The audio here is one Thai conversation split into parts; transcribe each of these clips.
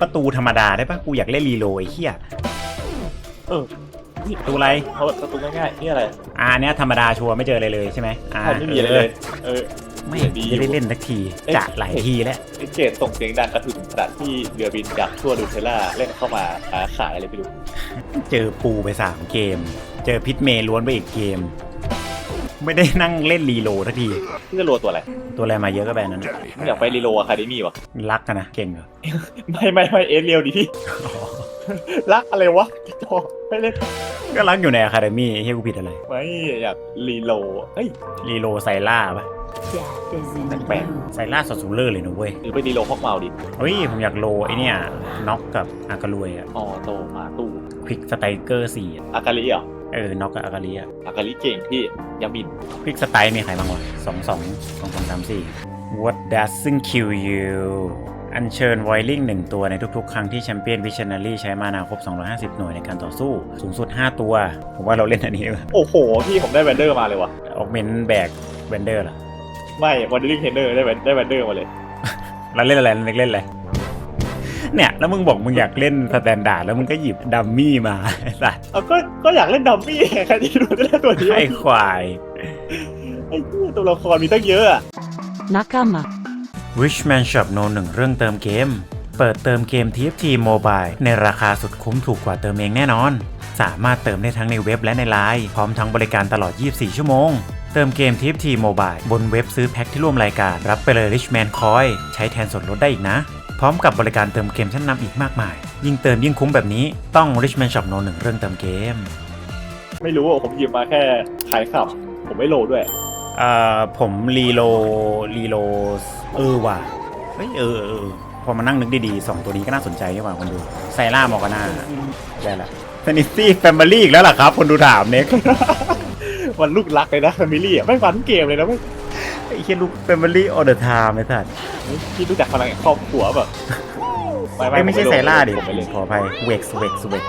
ประตูธรรมดาได้ปะกูอยากเล่นรีโหลดไอ้เหี้ยเออนี่ประตูอะไรเขาประตูง่ายๆนี่อะไรอ่าอันเนี้ยธรรมดาชัวร์ไม่เจออะไรเลยใช่ไหมอ่าใช่ไม่มีอะไรเลย เออไม่ดีจะได้เล่นสักทีเอ้ยจะหลายทีแล้วไอเกตส่งเสียงดังกระหึ่มขนาดที่เรือบินจากทั่วดูเทลล่าเล่นเข้ามาหาขายอะไรไม่รู้เจอปูไปสามเกม เจอพิษเมย์ล้วนไปอีกเกม ไม่ได้นั่งเล่นรีโหลดสักทีที่จะรัวตัวอะไรตัวอะไรมาเยอะก็แบบนั้นนะไม่อยากไปรีโลอะคาเดมี่วะรักกันนะเก่งเหรอไม่ไม่ไม่เอสเรียวดิพี่รักอะไรวะจอไม่เล่นก็รักอยู่ในอะคาเดมี่เฮียกูผิดอะไรไม่อยากรีโลเฮ้ยรีโลไซล่าปะ Death is in แปลก you. ไซล่าสดสูเลอร์เลยนะเว้ย หรือไปรีโลฮอกเมาดิเฮ้ย ผมอยากโลไอเนี่ยน็อกกับอากาลุยอะอ๋อโตมาตู้ควิกสไตเกอร์สี่อากาลิเหรอ เออ น็อกกับอากาลีอะอากาลิเก่งพี่ยามินควิกสไตมีใครบ้างวะสองสองสองสองสามสี่ What doesn't kill you อัญเชิญไวลิงหนึ่งตัวในทุกๆ ครั้งที่แชมเปี้ยนวิชนารีใช้มานาครบ 250 หน่วยในการต่อสู้ สูงสุด 5 ตัว ผมว่าเราเล่นอันนี้ดีกว่าโอ้โห พี่ผมได้แวนเดอร์มาเลยวะออกเมนแบกเวนเดอร์เหรอ ไม่วันดิ้งเทนเดอร์ได้แวนได้แวนเดอร์มาเลย เราเล่นอะไรเล่นอะไร เนี่ยแล้วมึงบอกมึงอยากเล่นสแตนดาร์ดแล้วมึงก็หยิบดัมมี่มาไอ้สัสเอาก็ก็อยากเล่นดัมมี่ใครที่ดูจะเล่นตัวนี้ไอ้ควายไอ้เหี้ยตัวละครมีตั้งเยอะอะ Nakama. Richman Shop No 1เรื่องเติมเกม เปิดเติมเกม TFT Mobile ในราคาสุดคุ้มถูกกว่าเติมเองแน่นอน สามารถเติมได้ทั้งในเว็บและในไลน์พร้อมทั้งบริการตลอด 24 ชั่วโมง เติมเกม TFT Mobile บนเว็บซื้อแพ็คที่ร่วมรายการ รับไปเลย Richman Coin ใช้แทนส่วนลดได้อีกนะ พร้อมกับบริการเติมเกมชั้นนำอีกมากมาย ยิ่งเติมยิ่งคุ้มแบบนี้ต้อง Richman Shop No 1เรื่องเติมเกม ไม่รู้อะผมหยิบมาแค่ขายขับ ผมไม่โหลด้วย เอ่อผมรีโลรีโลเออว่ะเฮ้ยเออเออเออพอมานั่งนึกดีๆสองตัวนี้ก็น่าสนใจนี่หว่าคนดูไซล่ามอร์กาน่าได้ละซนิตี้แฟมิลี่อีกแล้วเหรอครับ คนดูถามเน็กมันลูกรักเลยนะแฟมิลี่อะไม่ฟันเกมเลยนะไม่ ไอ้เคียลูกแฟมิลี่ออเดอร์ไทม์ไอ้สัสพี่รู้จักพลังแห่งครอบครัวแบบไม่ไม่ใช่ไซล่าดิผมไม่เล่นขออภัยเวกเวกเวก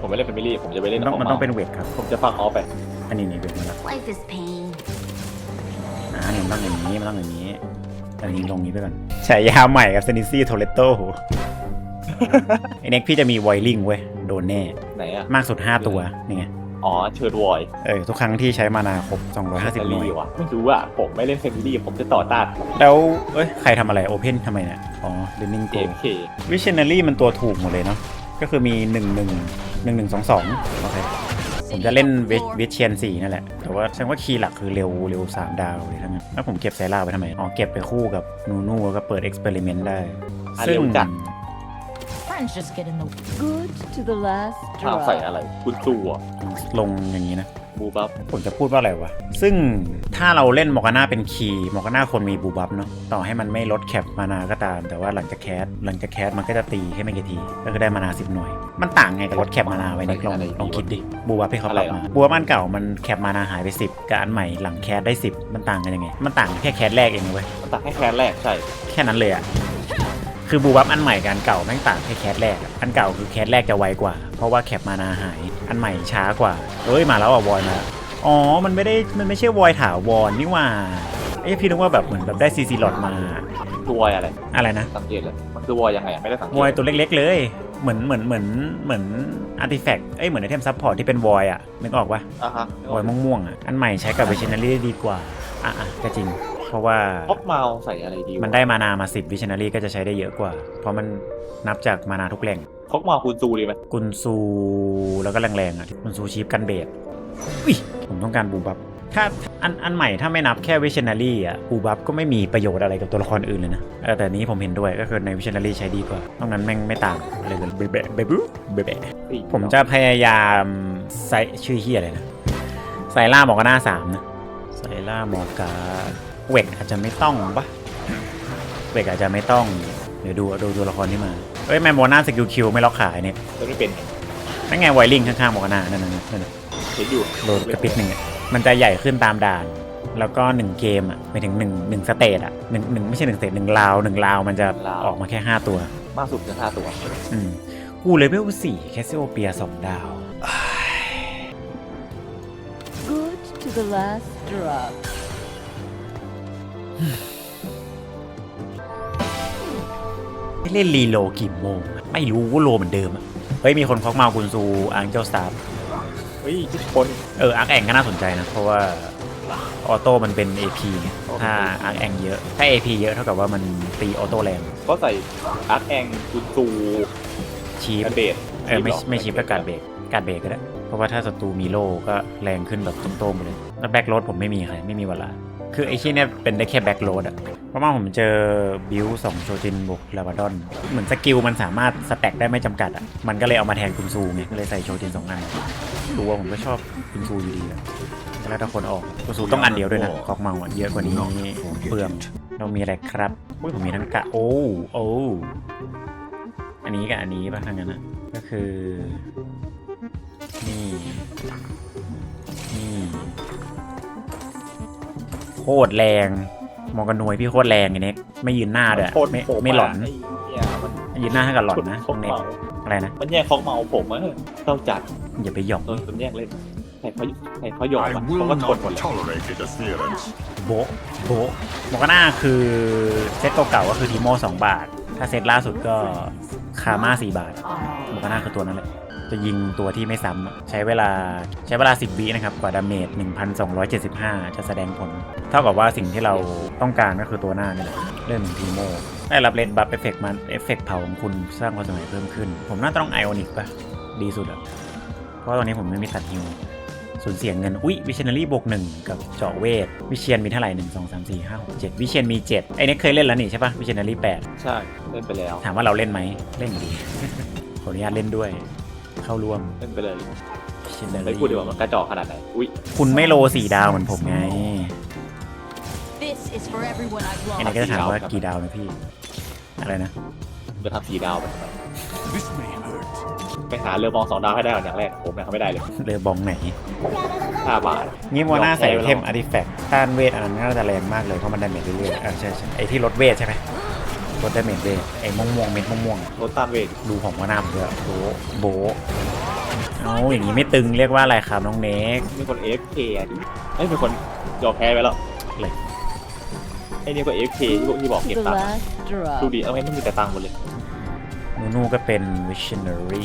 ผมไม่เล่นแฟมิลี่ผมจะไปเล่นมันต้องขมันต้องเป็นเวกครับ ผมจะฟังออฟไป อันนี้นี่เวกมาแล้ว Life is pain. อ่านี่มันต้องอย่างนี้มันต้องอย่างนี้อันนี้ลงนี้ไปก่อนฉายาใหม่กับซนิซี่โทเลโตไอ้เน็กพี่จะมีไวลิงเว้ยโดนแน่ไหนอะมากสุด5ตัวนี่ไง อ๋อเชิร์ดวอยเออทุกครั้งที่ใช้มานาครบ 250หน่วยวะไม่รู้อะผมไม่เล่นแฟมิลี่ผมจะต่อต้านแล้วเอ้ยใครทำอะไรโอเพนทำไมเนี่ยอ๋อเดนนิงเกโกมเควิช i นารีมันตัวถูกหมดเลยเนาะก็คือมี 1 1 1 1 2 2โอเคผมจะเล่นวิเชียนสี่นั่นแหละ แต่ว่าแสดงว่าคีย์หลักคือเร็วเร็ว3ดาวเลยทั้งนั้น แล้วผมเก็บไซล่าไปทำไม อ๋อ เก็บไปคู่กับนูนูแล้วก็เปิดเอ็กซ์เพร์เมนต์ได้อะซึ่งเร็วจัด Friends just get in the good to the last ห้ามใส่อะไร คุณจูอะลงอย่างนี้นะ บูบับผมจะพูดว่าอะไรวะ ซึ่งถ้าเราเล่นมอร์กาน่าเป็นคีย์มอร์กาน่าคนมีบูบับเนาะ ต่อให้มันไม่ลดแคปมานาก็ตาม แต่ว่าหลังจากแคสหลังจากแคสมันก็จะตีแค่ไม่กี่ที ก็คือได้มานาสิบหน่วย มันต่างไงกับลดแคปมานาไว้เนี่ยลองลองคิดดิ บูบับที่เขาปรับมา บูบับอันเก่ามันแคปมานาหายไป 10กับอันใหม่หลังแคสได้ 10 มันต่างกันยังไง มันต่างแค่แคสแรกเองนะเว้ยมันตัดให้แคนแรกใช่ แค่นั้นเลยอะ คือบูบับอันใหม่กับอันเก่าแม่งต่างแค่แคสแรกอะอันเก่าคือแคสแรกจะไวกว่า เพราะว่าแคปมานาหาย อันใหม่ช้ากว่าเอ้ยมาแล้วอะวอยมาแล้วอ๋อ มันไม่ได้ มันไม่ใช่วอยถาวรนี่หว่า เอ้ยพี่นึกว่าแบบเหมือนแบบได้ซีซีหลอดมาคือวอยอะไร อะไรนะ สังเกตเลยมันคือวอยยังไงอะไม่ได้สังเกตวอยตัวเล็กๆเลย เหมือน เหมือน เหมือน เหมือนอาร์ติแฟกต์ เอ้ย เหมือนไอเทมซัพพอร์ตที่เป็นวอยอะนึกออกปะอะฮะวอยม่วงๆอะอันใหม่ใช้กับเวชนารีได้ดีกว่า อะอะก็จริงเพ ราะว่าฮอกเมาใส่อะไรดีวะมันได้มานามา10วิชนารีก็จะใช้ได้เยอะกว่า เพราะมันนับจากมานาทุกแหล่งฮอกเมาคุณจูดีไหมกุนซูแล้วก็แรงๆอะกุนซูชีฟกันเบดอุ้ยผมต้องการบูบับถ้าอันอันใหม่ถ้าไม่นับแค่วิชนารีอะบูบับก็ไม่มีประโยชน์อะไรกับตัวละครอื่นเลยนะเออแต่นี้ผมเห็นด้วยก็คือในวิชนารีใช้ดีกว่าตรงนั้นแม่งไม่ต่างอะไรเลยเบะเบะเบะบูเบะเบะผมจะพยายามใส่ชื่อเฮียอะไรนะไซล่าหมอกาน่าสามนะไซล่าหมอกา เวกอาจจะไม่ต้องปะเวกอาจจะไม่ต้อง เดี๋ยวดูดูตัวละครที่มาเอ้ยแมมโมนาสกิลคิวไม่ล็อกขายเนี่ยจะไม่เป็นไงนั่นไงไวริงข้างๆบอกนานั่นนั่นนั่นนะเห็นอยู่โหลดกระปิดหนึ่งอะมันจะใหญ่ขึ้นตามด่าน แล้วก็หนึ่งเกมอะไปถึงหนึ่งหนึ่งสเตจอะหนึ่งหนึ่งไม่ใช่หนึ่งสเตจหนึ่งราวหนึ่งราวมันจะออกมาแค่ห้าตัว มากสุดจะห้าตัว อืมกูเลเวลสี่แคสซิโอเปียสองดาว good to the last drop. อเล่นรีโลกี่โมงอะไม่รู้ว่าโลเหมือนเดิมอะเฮ้ย มีคนคอกเมาคุณซูอังเจ้าสตาร์เฮ้ยทุกคน เอออาร์คแองก็น่าสนใจนะ เพราะว่าออโต้มันเป็น AP ไงโอเคถ้าอาร์คแองเยอะ ถ้า AP เยอะเท่ากับว่ามันตีออโต้แรงก็ใส่อาร์คแองจูจูชีพกันเบดเออไม่ไม่ชีพก็การเบรกการเบรกก็ได้ เพราะว่าถ้าศัตรูมีโล่ก็แรงขึ้นแบบโต้งๆไปเลยแล้วแบ็กโรดผมไม่มีใครไม่มีเวลา คือไอ้ที่เนี่ยเป็นได้แค่แบ็กโรดอะเพราะว่าผมเจอบิวสองโชจินบวกลาบาดอน เหมือนสกิลมันสามารถสแต็กได้ไม่จำกัดอะมันก็เลยเอามาแทนคุณซูไงก็เลยใส่โชจินสองอันรู้ว่าผมก็ชอบคุณซูอยู่ดีอะแล้วถ้าคนออกคุณซูต้องอันเดียวด้วยนะคอกเมาอะเยอะกว่านี้เปลืองเรามีอะไรครับอุ้ยผมมีทั้งกะโอ้โอ้อันนี้กับอันนี้ป่ะทางนั้นนะก็คือนี่นี่ โคตรแรง มองกันนวยพี่โคตรแรงไอ้เน็กไม่ยืนหน้าด้วยโคตรไม่โผล่าไม่หลอนไอ้เหี้ยมันยืนหน้าให้กับหลอนนะคอกเน็กเมาอะไรนะมันแย่งคอกเมาผมอะเต้าจัดอย่าไปหยอกเออมันแย่งเล่นใครเขาใครเขาหยอก I อะ will เขาก็ชน not หมดเลย tolerate interference. โบะโบะมองกันหน้าคือเซตเก่าๆก็คือทีโม2บาท ถ้าเซตล่าสุดก็คาม่า4บาทมองกันหน้าคือตัวนั้นแหละ จะยิงตัวที่ไม่ซ้ำอะใช้เวลาใช้เวลา 10 วินะครับ กว่าดาเมจ 1,275 จะแสดงผล เท่ากับว่าสิ่งที่เราต้องการก็คือตัวหน้านี่แหละเรื่องทีโมได้รับเลนบัฟเอฟเฟกมันเอฟเฟกเผาของคุณสร้างความสมัยเพิ่มขึ้น ผมน่าจะต้องไอออนิกปะดีสุดอะเพราะตอนนี้ผมไม่มีตัดฮิวสูญเสียเงิน อุ้ยวิเชนารีบวกหนึ่งกับเจาะเวท วิเชียนมีเท่าไหร่หนึ่งสองสามสี่ห้าหกเจ็ดวิเชียนมีเจ็ดไอ้เนี่ยเคยเล่นแล้วนี่ใช่ปะวิเชียนารีแปดใช่ เล่นไปแล้ว ถามว่าเราเล่นไหมเล่นดีขออนุญาตเล่นด้วย เข้าร่วมเล่นไปเลยวิเชียนาไม่รีพูดดีกว่ามันกระจอกขนาดไหน อุ้ยคุณไม่โลสี่ดาวเหมือนผมไง This is for everyone I've ไอ้เนี่ย lost. ก็จะถามว่ากี่ดาวนะพี่ อะไรนะ จะทำสีดาวไปทำไม This may hurt. ไปหาเรือมองสองดาวให้ได้ก่อนอย่างแรกผมยังทำไม่ได้เลยเรือบองไหน ห้าบาทงี้มัวหน้าใส่ลองแพ้เทมลองอาร์ติแฟกต์ต้านเวทอันนั้นน่าจะแรงมากเลยเพราะมันดาเมจเรื่อยๆอ่าใช่ใช่ไอที่ลดเวทใช่ไหม ลดดาเมจเวทไอ้ม่วงม่วงๆเม็ดม่วงม่วงรถต้านเวทๆดูของว่าหน้าผมด้วยโบะโบะเอาอย่างนี้ไม่ตึงเรียกว่าอะไรครับน้องเน็กมีคนเอฟเคอะดิเอ้ยมีคนยอมแพ้ไปแล้วเลยไอ้นี่ก็เอฟเคที่พวกที่บอก To เก็บ the ตังค์ last drop. ดูดิเอาไว้ไม่มีแต่ตังค์หมดเลยนูนูก็เป็น visionary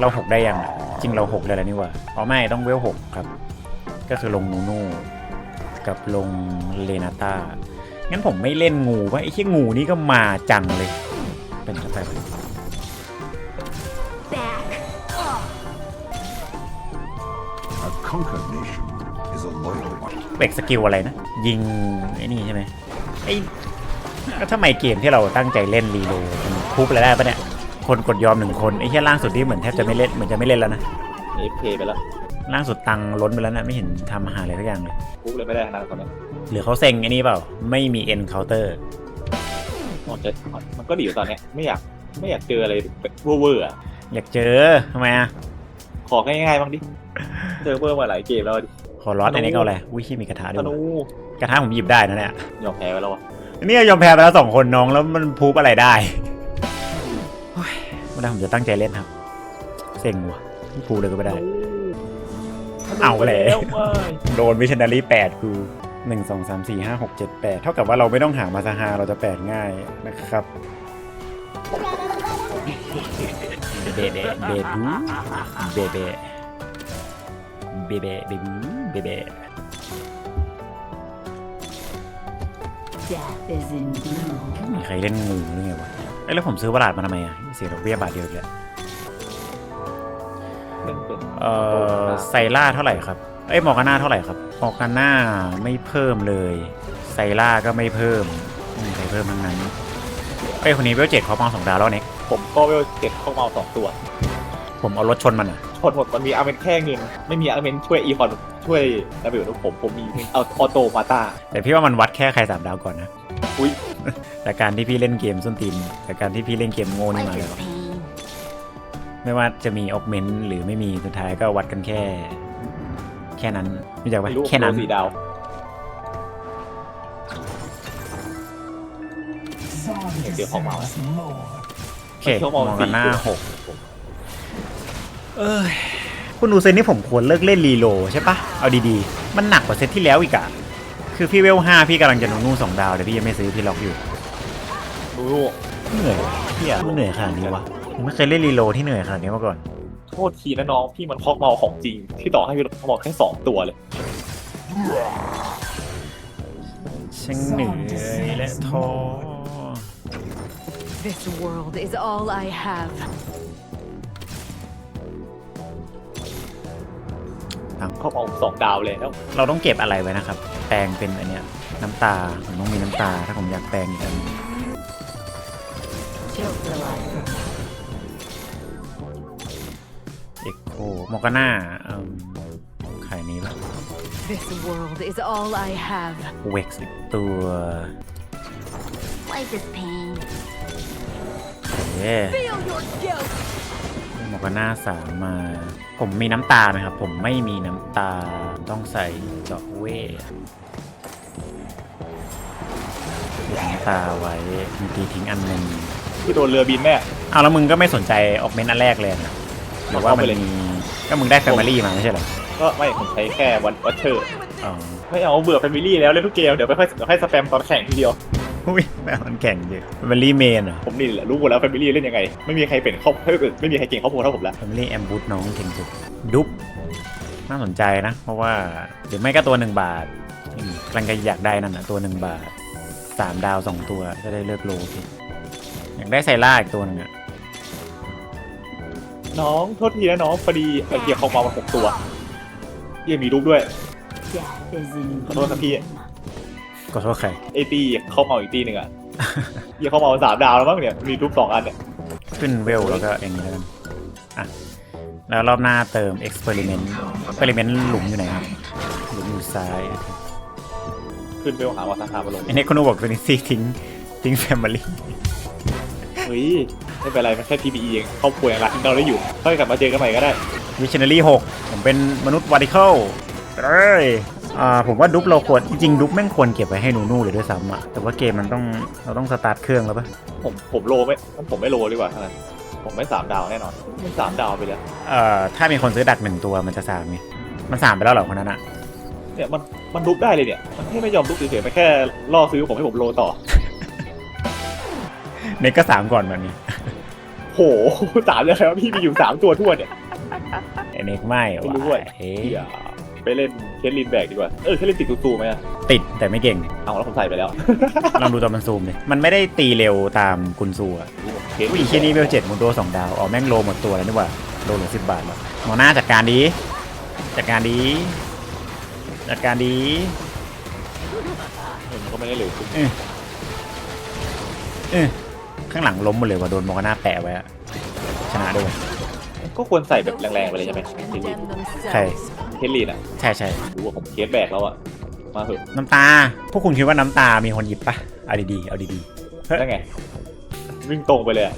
เราหกได้ยังอะจริงเราหกได้แล้วนี่หว่าอ๋อไม่ต้องเวลหกครับ ก็คือลงนูนูกับลงเลนาต้า งั้นผมไม่เล่นงูว่าไอ้ที่งูนี่ก็มาจังเลย เป็นจะไปไหม A conquered nation is a loyal one. เบรกสกิลอะไรนะ ยิงไอ้นี่ใช่ไหมไอ้ก็ทำไมเกมที่เราตั้งใจเล่นรีโหลดมันทุบอะไรได้ปะเนี่ย คนกดยอมหนึ่งคนไอ้แค่ล่างสุดที่เหมือนแทบจะไม่เล่นเหมือนจะไม่เล่นแล้วนะเอฟเคไปแล้วล่างสุดตังค์ล้นไปแล้วนะไม่เห็นทำอาหารอะไรสักอย่างเลยปุ๊บเลยไม่ได้ขนาดตอนนี้ หรือเขาเซ็งไอ้นี้เปล่า ไม่มีเอ็นเคาน์เตอร์มันจะมันก็ดีอยู่ตอนนี้ไม่อยากไม่อยากเจออะไรเวอร์ๆอะอยากเจอทำไมอะ ของ่ายๆบ้างดิเจอเวอร์มาหลายเกมแล้วดิขอร้อนอันนี้ก็เลยอุ้ยขี้มีกระทะด้วยกระทะผมหยิบได้นะเนี่ยยอมแพ้ไปแล้วอะนี่ยอมแพ้ไปแล้วสองคนน้องแล้วมันพูบอะไรได้ไม่ได้ผมจะตั้งใจเล่นครับเซ็งว่ะพูเลยก็ไม่ได้ เอาแล้ว โดนวิชนารีแปดคือ 1 2 3 4 5 6 7 8 เท่ากับว่าเราไม่ต้องหามาซาฮาเราจะแปดง่ายนะครับเบเบเบบูเบเบเบเบเบบูเบเบ Death is in มีใครเล่นงูหรือไงวะไอ้ยแล้วผมซื้อประหลาดมาทำไมอะเสียดอกเบี้ยบาทเดียวเลยเอ่อไซล่าเท่าไหร่ครับ เอ้ยมอร์กาน่าเท่าไหร่ครับมอร์กาน่าไม่เพิ่มเลยไซล่าก็ไม่เพิ่มไม่มีใครเพิ่มทั้งนั้นเอ้ยคนนี้เวลเจ็ดเขามาสองดาวแล้วเน็กผมก็เวลเก็บเข้ามาสองตัวผมเอารถชนมันอะชนหมดมันมีอาร์เมนแค่เงินไม่มีอาร์เมนช่วยอีคอนช่วยระเบิดลูกผมผมมีเอาออโตมาตาแต่พี่ว่ามันวัดแค่ใครสามดาวก่อนนะอุ้ยแต่การที่พี่เล่นเกมส้นตีนแต่การที่พี่เล่นเกมโง่นี่มา Life แล้ว is pain. ไม่ว่าจะมีออกเมนต์หรือไม่มีสุดท้ายก็วัดกันแค่แค่นั้นรู้จักปะไม่รู้แค่นั้นโดสีดาว เดี๋ยวของเมาอะโอเคชั่วมโมองงกันหน้าสี่หกเอ้ยคุณอูเซนนี่ผมควรเลิกเล่นรีโหลใช่ปะเอาดีๆ มันหนักกว่าเซตที่แล้วอีกอะคือพี่เวลห้าพี่กำลังจะนูนู่สองดาวแต่พี่ยังไม่ซื้อพี่ล็อกอยู่ดูเหนื่อยเฮียมันเหนื่อยขนาดนี้วะผมไม่เคยเล่นรีโหลดที่เหนื่อยขนาดนี้มาก่อน โทษทีนะน้องพี่มันคอกเมาของจริง ที่ต่อให้พี่คอกเมาแค่สองตัวเลยช่างเหนื่อยและท้อ This world is all I have. คอกเมาสองดาวเลยแล้วเราต้องเก็บอะไรไว้นะครับ แปลงเป็นอันเนี้ยน้ำตาผมต้องมีน้ำตาถ้าผมอยากแปลงอีกอัน Chill for life. เอ็กโคมอร์กาน่าเอิ่มขายนี้ปะ This world is all I have. เว็กสิบตัว Life is pain. เอ๊ะ Feel your guilt. มอร์กาน่าสามมา ผมมีน้ำตาไหมครับ ผมไม่มีน้ำตาต้องใส่เจาะเวทเก็บน้ำตาไว้มีตีทิ้งอันหนึ่งพี่โดนเรือบินแน่เอาแล้วมึงก็ไม่สนใจออกเมนต์อันแรกเลยนะ หรือว่ามันมีก็มึงได้แฟมิลี่มาไม่ใช่เหรอก็ไม่ผมใช้แค่วันวัชเชอร์อ๋อไม่เอาเบื่อแฟมิลี่แล้วเล่นทุกเกมเดี๋ยวไปค่อยเดี๋ยวค่อยสแปมตอนแข่งทีเดียวอุ้ยแม่งมันแข่งจริงแฟมิลี่เมนเหรอผมนี่แหละรู้หมดแล้วแฟมิลี่เล่นยังไง ไม่มีใครเป็นครอบถ้าเกิดไม่มีใครเก่งครอบครัวเท่าผมแล้วแฟมิลี่แอมบูน้องเก่งสุดดุ๊บน่าสนใจนะ เพราะว่าหรือไม่ก็ตัวหนึ่งบาทอืมกำลังจะอยากได้นั่นนะตัวหนึ่งบาทสามดาวสองตัวจะได้เลือกโลสิอยากได้ไซล่าอีกตัวหนึงอะ น้องโทษทีนะน้องพอดีไอเกียร์เขามามาหกตัวเยี่ยมีรูปด้วย Death is in ขอโทษครับพี่ขอโทษใครไอตีเขาเมาอีกตีหนึ่งอะเยี่ยเขาเมาสามดาวแล้วมั้งเนี่ยมีรูปสองอันเนี่ยขึ้นเวลแล้วก็เองแล้วกันอะแล้วรอบหน้าเติม experiment experiment หลุมอยู่ไหนครับหลุมอยู่ซ้ายขึ้นไปหาวาซาคามาลงไอ้เน็กคนนู้นบอกตัวนี้ซีทิ้งทิ้งแฟมิลี่เฮ้ย ไม่เป็นไรมันแค่ PPE เองครอบครัวยังรักเราได้อยู่ค่อยกลับมาเจอกันใหม่ก็ได้วิช n น r y 6ผมเป็นมนุษย์วาร์ติเคิลเอ้ยอ่าผมว่าดุ๊บเราควรจริงๆดุ๊บแม่งควรเก็บไว้ให้นูนูเลยด้วยซ้ำอะแต่ว่าเกมมันต้องเราต้องสตาร์ทเครื่องแล้วปะผมผมโลไม่ผมไม่โลดีกว่าเท่านั้นผมไม่สามดาวแน่นอนไม่สามดาวไปเลยเอ่อถ้ามีคนซื้อดักหนึ่งตัวมันจะสามไงมันสามไปแล้วเหรอคนนั้นอะเนี่ยมันมันลุกได้เลยเนี่ยมันแค่ไม่ยอมลุกเฉยๆมันแค่ล่อซื้อผมให้ผมโลต่อเน็กก็สามก่อนแบบนี้ โหสามเลยครับพี่มีอยู่สามตัวทั่วเนี่ย ไอ้เน็กไม่ไม่รู้ว่ะอะเอ๊เหี้ยไปเล่นเคสลินแบกดีกว่า เออเคสลินติดตูตูไหมอะติดแต่ไม่เก่ง เอาแล้วผมใส่ไปแล้วลองดูตอนมันซูมเลยมันไม่ได้ตีเร็วตามกุนซูอะเคสอุ้ยแค่นี้เวลเจ็ดมุนโดสองดาวอ๋อแม่งโลหมดตัวแล้วนี่หว่าโลเหลือสิบบาทแล้วหมอหน้าจัดการดี จัดการดี จัดการดีมันก็ไม่ได้เร็วขึ้นเออเออ ข้างหลังล้มหมดเลยว่ะโดนมอร์กาน่าแปะไว้อะชนะด้วยก็ควรใส่แบบแรงๆไปเลยใช่ไหมเคสลิน condemn themselves. ใช่เคสลินอะใช่ใช่รู้ว่าผมเคสแบกแล้วอะมาเถอะน้ำตา พวกคุณคิดว่าน้ำตามีคนหยิบปะเอาดีๆเอาดีได้ไงวิ่งตรงไปเลยอะ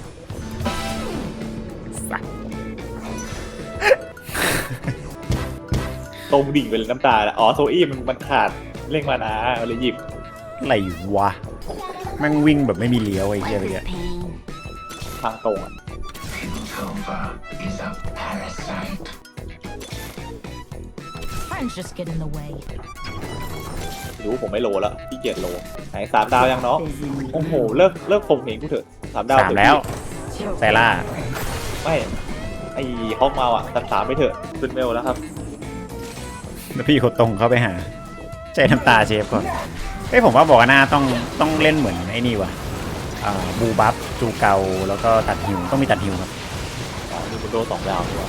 ๆสักตรงดิ่งไปเลยน้ำตาอะอ๋อโซอี้มันมันขาดเร่งมานามันเลยหยิบอะไรวะ แม่งวิ่งแบบไม่มีเลี้ยวไอ้เหี้ยไป Life แก is pain. ทางตรงอะ Friends just get in the way. รู้ผมไม่โลแล้วพี่เกียจโลไหนสามดาวยังเนาะ Is in โอ้โหเลิกเลิกคมเหงกูเถอะสามดาวสามเถอะแล้ว Chill ไซล่าไม่ไอ้ฮอกเมาอะตัดสามไปเถอะขึ้นเมลแล้วครับแล้วพี่เขาตรงเข้าไปหา ใจน้ำตาเชฟก่อนเฮ้ยผมว่าบอกว่าหน้าต้องต้องเล่นเหมือนไอ้นี่ว่ะอ่าบูบัฟจูเกาแล้วก็ตัดฮิวต้องมีตัดฮิวครับอ๋อนี่มันโดนสองดาวดีกว่า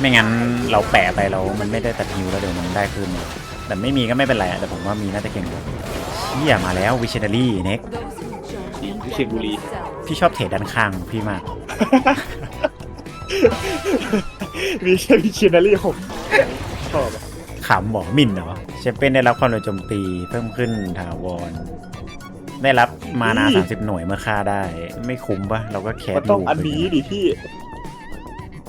ไม่งั้นเราแปะไปเรา มันไม่ได้ตัดฮิวแล้วเดี๋ยวมันได้คืนมาแต่ไม่มีก็ไม่เป็นไรอะแต่ผมว่ามีน่าจะเก่งกว่าเฮียมาแล้ววิช n น r y เน็กทีมวิเชียรบุรีพี่ชอบเทรดด้านข้างของพี่มาก มีแค่วิเชียรนารีผมชอบอะ ขำบอกมินเหรอเชฟเป็นได้รับความโจมตีเพิ่มขึ้นถาวร ได้รับมานา30หน่วยเมื่อฆ่าได้ ไม่คุ้มปะเราก็แคสมันต้องลูกอันนี้ดิพี่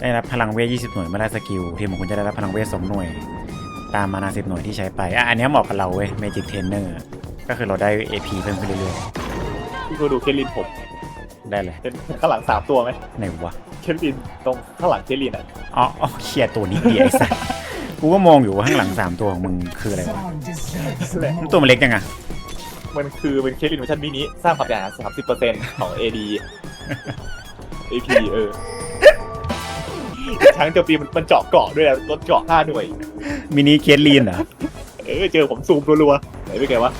ได้รับพลังเวท20หน่วยเมื่อได้สกิลทีมของคุณจะได้รับพลังเวท2หน่วย ตามมานา10หน่วยที่ใช้ไปอะอันเนี้ยเหมาะกับเราเว้ย Magic Trainer ก็คือเราได้ AP เพิ่มขึ้นเรื่อยพี่ก็ดูเคสลินผมๆได้เลยเป็นข้างหลังสามตัวไหมไหนวะเคสลินตรงข้างหลังเคสลินอะ อ๋ออ๋อเชียตัวนี้เดียวไอ้สัส กูก็มองอยู่ว่าข้างหลัง3ตัวของมึงคืออะไรวะตัวมันเล็กจังอะมันคือเป็นเคสอินโนเวชั่นมินิสร้างความเสียหายสามสิบเปอร์เซ็นต์ของ AD AP เออช้างโจมตีมันมันเจาะเกาะด้วยอะรถเจาะห้าหน่วย มินิเคสลีนเหรอเออเจอผมซูมรัวๆไหนเป็นไงวะ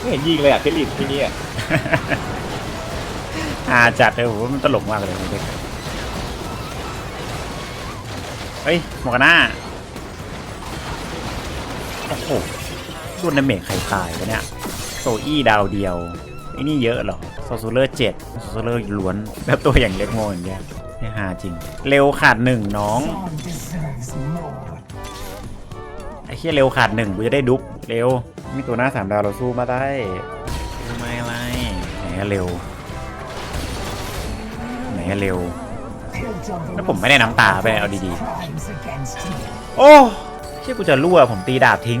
ไม่เห็นยิงเลยอะเคสลินมินิอะอาจัดเลยผมว่ามันตลกมากเลยเด็กเฮ้ยหมวกกันหน้า โอ้โหโดนดาเมจใครตายวะเนี่ย โซอี้ดาวเดียวไอ้นี่เยอะเหรอโซซูเลอร์เจ็ดโซซูเลอร์ล้วน แบบตัวอย่างเล็กโมอย่างเงี้ยนี่ฮาจริง เร็วขาดหนึ่งน้องไอ้เหี้ยเร็วขาดหนึ่งกูจะได้ดุ๊บเร็วมีตัวหน้าสามดาวเราสู้มาได้ทำไมอะไรไหนอะเร็ว ไหนอะเร็ว แล้วผมไม่ได้น้ำตาไปเอาดีๆ โอ้ เชื่กูจะรั่วผมตีดาบทิ้ง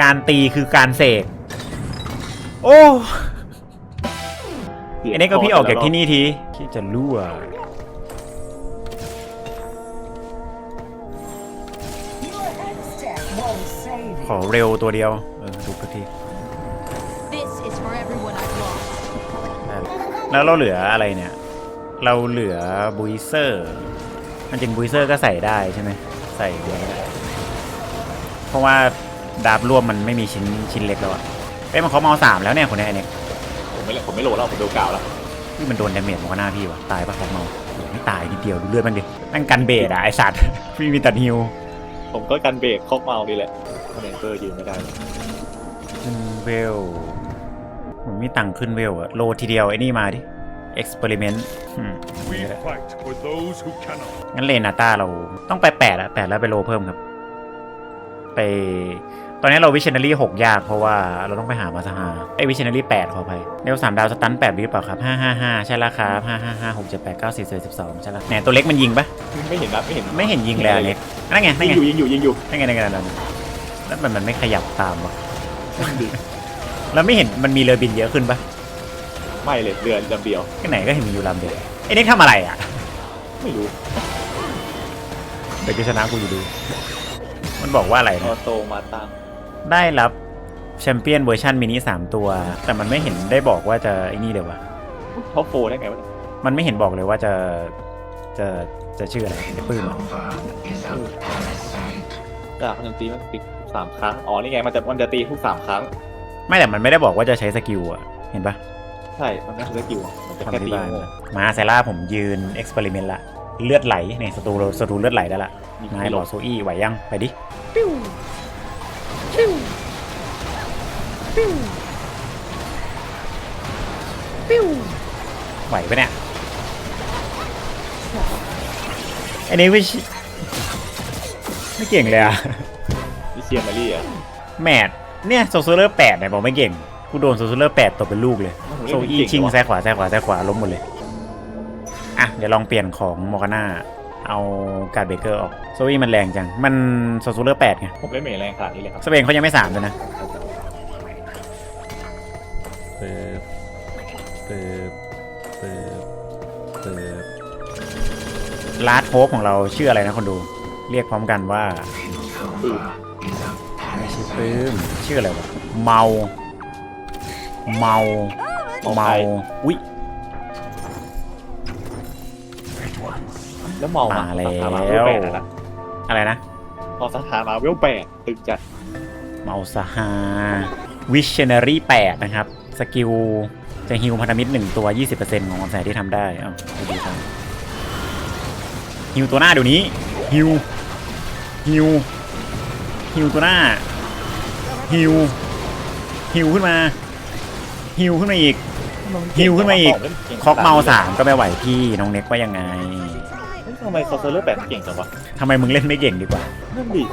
การตีคือการเสก โอ้อ้นี่ก็พี่ออกจากที่นี่ทีที่จะรั่วขอเร็วตัวเดียว เออดูสักที แล้วเราเหลืออะไรเนี่ย เราเหลือบุยเซอร์ มันจริงบุยเซอร์ก็ใส่ได้ใช่ไหม ใส่เดียวได้ เพราะว่าดาบรวมมันไม่มีชิ้นชิ้นเล็กแล้วอะเอ้ยมันเขาเมาสามแล้วเนี่ยคนเนี้ยไอ้เนี่ยผมไม่ผมไม่โหลแล้วผมดูกาวแล้วพี่มันโดนดาเมจมันก็หน้าพี่วะตายปะเขาเมาโอ้ไม่ตายนิดเดียวดูเลือดมันดินั่งกันเบสอะไอสัตว์ พี่มีตัดฮิวผมก็กันเบรกคอกเมาดีแหละคอนเนเซอร์ยืนไม่ได้ขึ้นเวลผมมีตังค์ขึ้นเวลอะโลทีเดียวไอ้นี่มาดิ experiment อืม We fight for those who cannot. งั้นเลนาต้าเราต้องไปแปดอะแปดแล้วไปโลเพิ่มครับ ไป ตอนนี้เราวิช i น a รี่หกยากเพราะว่าเราต้องไปหามาสหาไอวิช i น a รี่แปดขออภัยเร็วสามดาวสตันแปดหรือเปล่าครับห้าห้าห้าใช่แล้วครับห้าห้าห้าหกเจ็ดแปดเก้าสี่สิบสองใช่แล้วแหนตัวเล็กมันยิงปะไม่เห็นนะไม่เห็นไม่เห็นยิงเลยอันเล็กนั่นไงนั่นยิไงอยู่ยิงอยู่ยิงอยู่นั่นไงนั่นไงนั่นไงแล้วมันมันไม่ขยับตามวะแล้วไม่เห็นมันมีเรือบินเยอะขึ้นปะไม่เลยเรือลำเดียวที่ไหนก็เห็นมีอยู่ลำเดียวไอ้เน็กทำอะไรอะ ไม่รู้เดี๋ยวกูชนะกูอยู่ดี มันบอกว่าอะไรอนะอโตมาตั้งได้รับแชมเปี้ยนเวอร์ชันมินิสามตัว แต่มันไม่เห็นได้บอกว่าจะไอ้นี่เลยวะท็อปโฟได้ไงวะมันไม่เห็นบอกเลยว่าจะจะจะชื่ออะไรไอ้ปื้มอะดาบมันตีมันติดสามครั้ง อ๋อ นี่ไง มันจะมันจะตีทุกสามครั้ง ไม่แต่มันไม่ได้บอกว่าจะใช้สกิลอะเห็นปะใช่ มันไม่ใช่สกิลมันจะทำแค่ที่ตีบ้านโง่นะมาเซล่าผมยืนเอ็กซ์เพร์เมนต์ละ เลือดไหลเนี่ยสตูสตูเลือดไหลได้ละนายหลอดโซอี้ไหวยังไปดิไหวปะเนี่ยไอ้นี่วิชไม่เก่งเลยอะนี่เชียร์มารี่อะแมทเนี่ยโซซูเลอร์แปดเนี่ยบอกไม่เก่งกูโดนโซซูเลอร์แปดตบเป็นลูกเลยโซอี้ชิงซ้ายขวาซ้ายขวาซ้ายขวาล้มหมดเลย อะ เดี๋ยวลองเปลี่ยนของโมกาน่าเอาการ์ดเบเกอร์ออกโซอี้มันแรงจัง มันโซซูเลอร์แปดไงผมเล่นเมจแรงขนาดนี้เลยครับสเปนเขายังไม่สามเลยนะปึ๊บปึ๊บปึ๊บปึ๊บลาดโฮปของเราชื่ออะไรนะคนดู เรียกพร้อมกันว่าปืนไม่ใช่ปื้มชื่ออะไรวะเมา เมาเมาอุ้ย แล้วเมามามาแล้ว สถามาเวลแปดอะนะอะไรนะพอสถามาเวลแปดตึงจัดเมาสหาวิชเนอรี่แปดนะครับ สกิล จะฮิวพันธมิตรหนึ่งตัว 20%ของความแสที่ทำได้เอ้าดูดีครับฮิวตัวหน้าเดี๋ยวนี้ฮิวฮิวฮิวตัวหน้าฮิวฮิวขึ้นมาฮิวขึ้นมาอีก ฮิวขึ้นมาอีก คอกเมาสามก็ไม่ไหวพี่น้องเน็กว่ายังไงเฮ้ย ทำไมซอสเซอร์แปดเก่งจังวะทำไมมึงเล่นไม่เก่งดีกว่า นั่นดิ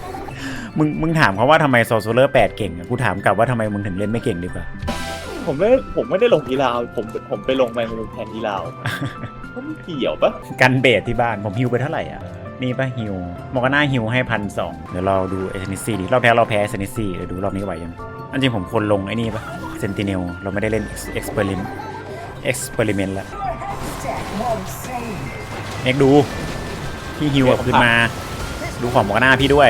มึงมึงถามเขาว่าทำไมโซโซเลอร์แปดเก่งอะกูถามกลับว่าทำไมมึงถึงเล่นไม่เก่งดีกว่า ผมไม่ผมไม่ได้ลงอีลาว ผมผมไปลงแมนมูแทนอีลาวก็ไม่เกี่ยวปะกันเบสที่บ้านผมฮิวไปเท่าไหร่อะนี่ป่ะฮิวมอกาน่าฮิวให้พันสองเดี๋ยวเราดูเอเซนิซีดิรอบแพ้เราแพ้เอเซนิซีเดี๋ยวดูรอบนี้ไหวยังอันจริงผมควรลงไอ้นี่ป่ะเซนติเนลเราไม่ได้เล่นเอ็กซ์เพร์เมนต์เอ็กซ์เพร์เมนต์ละเอ็กดู พี่ฮิวอะขึ้นมา ดูของมอกาน่าพี่ด้วย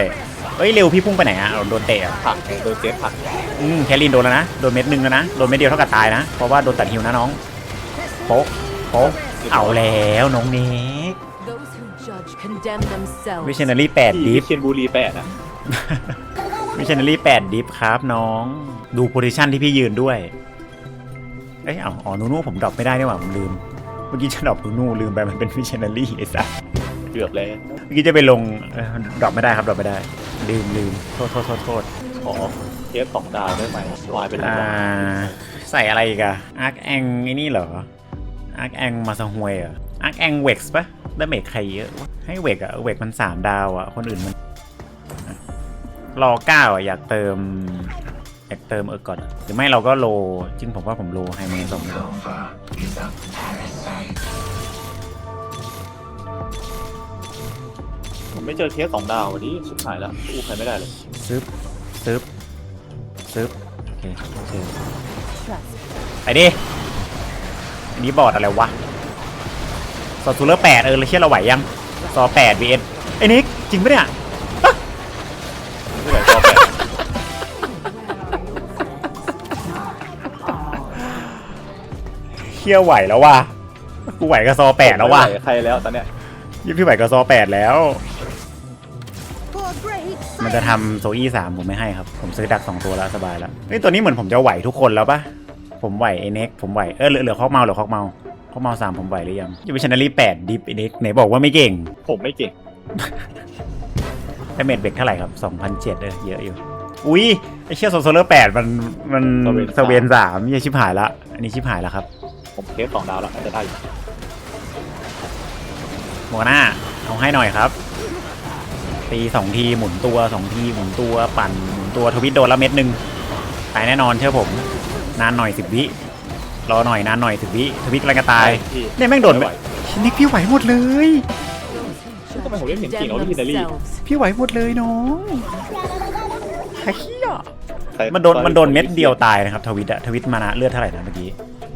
เอ้ยเร็วพี่พุ่งไปไหนอะเอาโดนเตะอะผักโดนเจฟผักอืมแคลรินโดนแล้วนะโดนเม็ดหนึ่งแล้วนะโดนเม็ดเดียวเท่ากับตายนะเพราะว่าโดนตัดฮิวนะน้องโป๊ะโป๊ะเอาแล้วน้องเน็ก Those who judge condemn themselves. วิชนารีแปดที่ดิฟ เชียนบุรีแปดอะวิชนารีแปดดิฟครับน้อง ดูโพซิชันที่พี่ยืนด้วย เอ้ยเอาอ๋อนูนูผมดรอปไม่ได้นี่หว่าผมลืม เมื่อกี้จะดรอปนูนูลืมไปมันเป็นวิชนารีไอ้สัส เกือบแล้วเมื่อกี้จะไปลงเอ่อดรอปไม่ได้ครับดรอปไม่ได้ ลืมลืมโทษโทษโทษโทษขอเทสสองดาวได้ไหมวายเป็นไรอ่าวะใส่อะไรอีกอะอาร์คแองไอ้นี่เหรออาร์คแองมาซาฮวยเหรออาร์คแองเวกส์ปะได้เมกใครเยอะวะให้เวกอะเวกมันสามดาวอะคนอื่นมันอะรอเก้าอะอยากเติม อยากเติมเออก่อนอะหรือไม่เราก็โลจริงผมว่าผมโลไฮเมนสองดาว ผมไม่เจอเทสสองดาววันนี้สุดท้ายแล้วอู้ใครไม่ได้เลยซึบซึบซึบโอเคโอเค Trust. ไปดิอันนี้บอร์ดอะไรวะซอซูเลอร์แปดเออเราเชื่อเราไหวยังซอแปดวีเอ็นไอ้นิกจริงปะเนี่ยไม่ไหวก็แปดเชี่ยไหวแล้วว่ะกูไหวกับซอแปดแล้วว่ะ ไม่ไหใครแล้วตอนเนี้ย ยี่พี่ไหวกับซอแปดแล้ว For great มันจะทำโซอี้สามผมไม่ให้ครับ ผมซื้อดักสองตัวแล้วสบายแล้วเฮ้ยตัวนี้เหมือนผมจะไหวทุกคนแล้วปะผมไหวไอ้เน็กผมไหวเออเหลือเหลือคอกเมาเหลือคอกเมาคอกเมาสามผมไหวหรือยังยูวิชนารีแปดดิฟไอ้เน็กไหนบอกว่าไม่เก่งผมไม่เก่งดาเมจเบรกเท่าไหร่ครับ2,007เออเยอะอยู่อุ้ยไอเชี่ยโซโลแปดมันมันสเวนสามยี่ชิบหายละอันนี้ชิบหายแล้วครับ ผมเทสสองดาวแล้วน่าจะได้อยู่โมกาน่าเอาให้หน่อยครับ ตีสองทีหมุนตัวสองทีหมุนตัวปั่นหมุนตัวทวิตโดนละเม็ดหนึ่งตายแน่นอนเชื่อผม นานหน่อยสิบวิรอหน่อยนานหน่อยสิบวิทวิตกำลังจะตายพี่เนี่ยแม่งโดนไม่ไหวนิกพี่ไหวหมดเลย Those who ทำไมผมเล่น judge เห็นเก่ง condemn เอาที่อิตาลี themselves. พี่ไหวหมดเลยน้องไอ้เหี้ยใครมันโดนมันโดนเม็ดเดียวตายนะครับทวิตอะทวิตมานะเลือดเท่าไหร่นะเมื่อกี้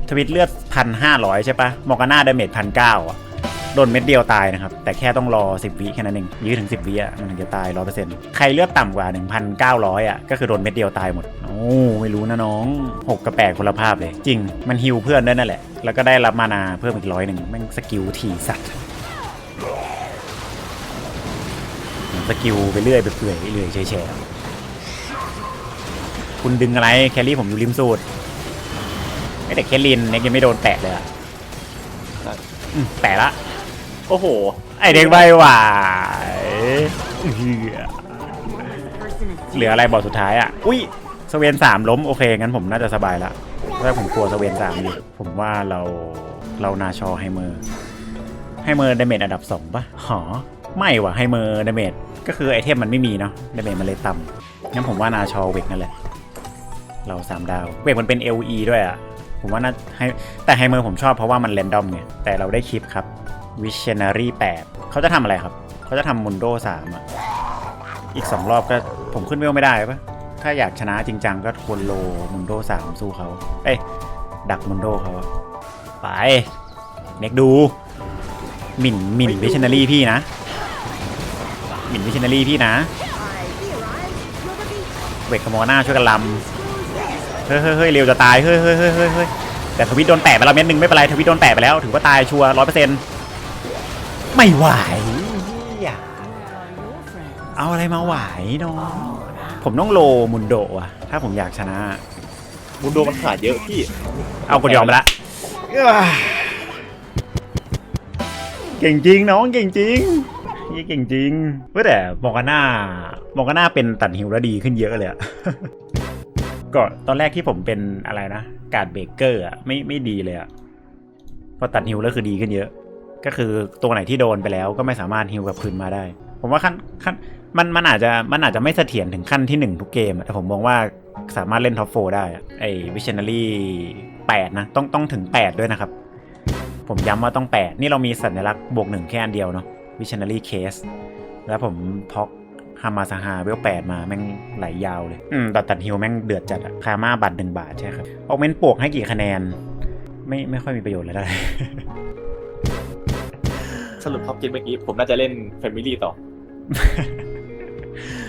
ทวิตเลือดพันห้าร้อยใช่ปะมอร์กาน่าดาเมจพันเก้าอะ โดนเม็ดเดียวตายนะครับ แต่แค่ต้องรอ 10 วิแค่นั้นเองยื้อถึง 10 วิอะมันถึงจะตายร้อยเปอร์เซ็นต์ใครเลือดต่ำกว่า 1,900อะก็คือโดนเม็ดเดียวตายหมด โอ้ไม่รู้นะน้องหกกับแปดคนละภาพเลย จริงมันฮิวเพื่อนด้วยนั่นแหละ แล้วก็ได้รับมานาเพิ่มอีกร้อยหนึ่งแม่งสกิลถี่สัตว์สกิลไปเรื่อยไปเปื่อยเรื่อยแฉะๆคุณดึงอะไรแคลรี่ผมอยู่ริมสุดไม่แต่แคลรินเน็กยังไม่โดนแตะเลยอะอืมแตะละ โอ้โห ไอเด็กใบหวายเหลืออะไรบอกสุดท้ายอะ อุ้ยสเวนสามล้ม โอเค งั้นผมน่าจะสบายละเพราะผมกลัวสเวนสามอยู่ ผมว่าเราเรานาชอไฮเมอร์ไฮเมอร์ดาเมจอันดับสองปะหอไม่ว่ะไฮเมอร์ดาเมจก็คือไอเทมมันไม่มีเนาะดาเมจมันเลยต่ำงั้นผมว่านาชอเวกนั่นแหละ เราสามดาว เวกมันเป็น LE ด้วยอะผมว่าน่าให้แต่ไฮเมอร์ผมชอบเพราะว่ามันแรนดอมไงแต่เราได้คลิปครับ วิชนารี8เขาจะทำอะไรครับ เขาจะทำมุนโด3อะ อีก2รอบก็ผมขึ้นเวลไม่ได้ปะถ้าอยากชนะจริงจังก็ควรโลมุนโด3สู้เขา เอ้ย ดักมุนโดเขา ไปเน็กดูหมิ่นหมิ่นวิชนารีพี่นะหมิ่นวิชนารีพี่นะเวกขโมยหน้าช่วยกันลำเฮ้ยเฮ้ยเฮ้ยเร็วจะตายเฮ้ยเฮ้ยเฮ้ยเฮ้ยเฮ้ยแต่ทวิตโดนแตะไปแล้วเม็ดหนึ่งไม่เป็นไรทวิตโดนแตะไปแล้วถือว่าตายชัวร้อยเปอร์เซ็นต์ ไม่ไหวอย่า Where are your friends? เอาอะไรมาไหวน้อง ผมต้องโลมุนโดะอะถ้าผมอยากชนะ มุนโดมันขาดเยอะพี่ เอากดยอมไปละ เก่งจริงน้องเก่งจริงยี่เก่งจริงเว้ยแต่มอร์กาน่ามอร์กาน่าเป็นตัดหิวแล้วดีขึ้นเยอะเลยอะก็ตอนแรกที่ผมเป็นอะไรนะ การ์ดเบเกอร์อะไม่ไม่ดีเลยอะพอตัดฮิวแล้วคือดีขึ้นเยอะ ก็คือตัวไหนที่โดนไปแล้วก็ไม่สามารถฮิวกลับคืนมาได้ ผมว่าขั้นขั้นมันมันอาจจะมันอาจจะไม่เสถียรถึงขั้นที่หนึ่งทุกเกมแต่ผมมองว่าสามารถเล่นท็อปโฟได้ไอ้วิชนารีแปดนะต้องต้องถึงแปดด้วยนะครับ ผมย้ำว่าต้องแปดนี่เรามีสัญลักษณ์บวกหนึ่งแค่อันเดียวเนาะวิชนารีเคสแล้วผมพอกฮามาซาฮาเวลแปดมาแม่งไหลยาวเลยอืมตัดตัดฮิวแม่งเดือดจัดอะคาม่าบัตรหนึ่งบาทใช่ครับออกเมนปวกให้กี่คะแนน ไม่ไม่ค่อยมีประโยชน์เลยได้ สรุปท็อปกินเมื่อกี้ผมน่าจะเล่นแฟมิลี่ต่อ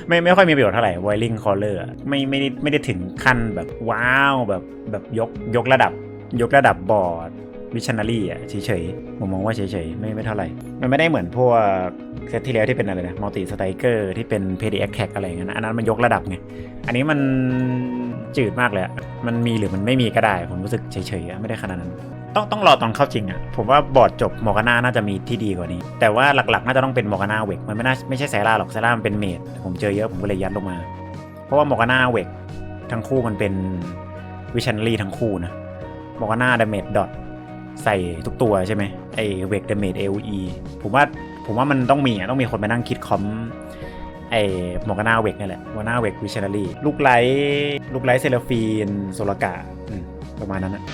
ไม่ไม่ค่อยมีประโยชน์เท่าไหร่ Wailing Caller อะไม่ไม่ได้ไม่ได้ถึงขั้นแบบว้าวแบบแบบยกยกระดับ ยกระดับบอร์ดวิชนารีอะเฉยๆผมมองว่าเฉยๆไม่ไม่เท่าไหร่ มันไม่ได้เหมือนพวกเซตที่แล้วที่เป็นอะไรนะมัลติสไตเกอร์ที่เป็นเพดีแอคแท็กอะไรเงี้ยนะอันนั้นมันยกระดับไง อันนี้มันจืดมากเลยมันมีหรือมันไม่มีก็ได้ ผมรู้สึกเฉยๆไม่ได้ขนาดนั้น ต้องต้องรอตอนเข้าจริงอะผมว่าบอร์ดจบมอร์กาน่าน่าจะมีที่ดีกว่านี้ แต่ว่าหลักๆ น่าจะต้องเป็นมอร์กาน่าเวกมันไม่น่าไม่ใช่ไซร่าหรอกไซร่ามันเป็นเมดผมเจอเยอะผมก็เลยยัดลงมา เพราะว่ามอร์กาน่าเวกทั้งคู่มันเป็นวิชันนารีทั้งคู่นะมอร์กาน่าดาเมจดอทใส่ทุกตัวใช่ไหมไอเวกดาเมจเอลีผมว่าผมว่ามันต้องมีอะต้องมีคนไปนั่งคิดคอมไอมอกาน่าเวกนี่แหละมอกาน่าเวกวิชันนารีลูกไลท์ลูกไลท์เซเลฟีนโซลกาประมาณนั้นนะ